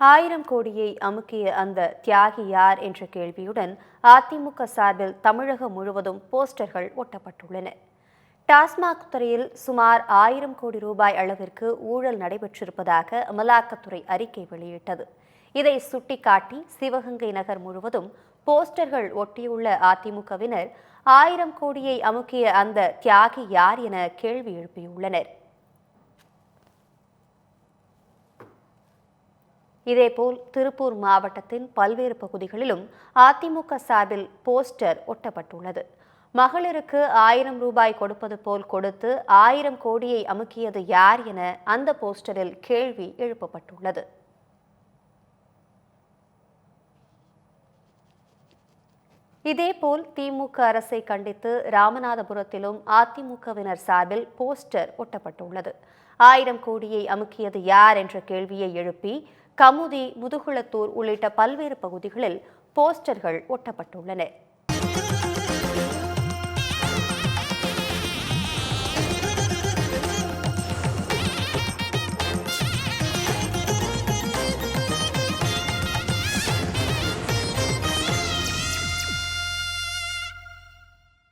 ஆயிரம் கோடியை அமுக்கிய அந்த தியாகி யார் என்ற கேள்வியுடன் அதிமுக சார்பில் தமிழகம் முழுவதும் போஸ்டர்கள் ஒட்டப்பட்டுள்ளன. டாஸ்மாக் துறையில் சுமார் ஆயிரம் கோடி ரூபாய் அளவிற்கு ஊழல் நடைபெற்றிருப்பதாக அமலாக்கத்துறை அறிக்கை வெளியிட்டது. இதை சுட்டிக்காட்டி சிவகங்கை நகர் முழுவதும் போஸ்டர்கள் ஒட்டியுள்ள அதிமுகவினர் ஆயிரம் கோடியை அமுக்கிய அந்த தியாகி யார் என கேள்வி எழுப்பியுள்ளனர். இதேபோல் திருப்பூர் மாவட்டத்தின் பல்வேறு பகுதிகளிலும் அதிமுக சார்பில் போஸ்டர் ஒட்டப்பட்டுள்ளது. மகளிருக்கு ஆயிரம் ரூபாய் கொடுப்பது போல் கொடுத்து ஆயிரம் கோடியை அமுக்கியது யார் என அந்த போஸ்டரில் கேள்வி எழுப்பப்பட்டுள்ளது. இதேபோல் திமுக அரசை கண்டித்து ராமநாதபுரத்திலும் அதிமுகவினர் சார்பில் போஸ்டர் ஒட்டப்பட்டுள்ளது. ஆயிரம் கோடியை அமுக்கியது யார் என்ற கேள்வியை எழுப்பி கமுதி முதுகுளத்தூர் உள்ளிட்ட பல்வேறு பகுதிகளில் போஸ்டர்கள் ஒட்டப்பட்டுள்ளன.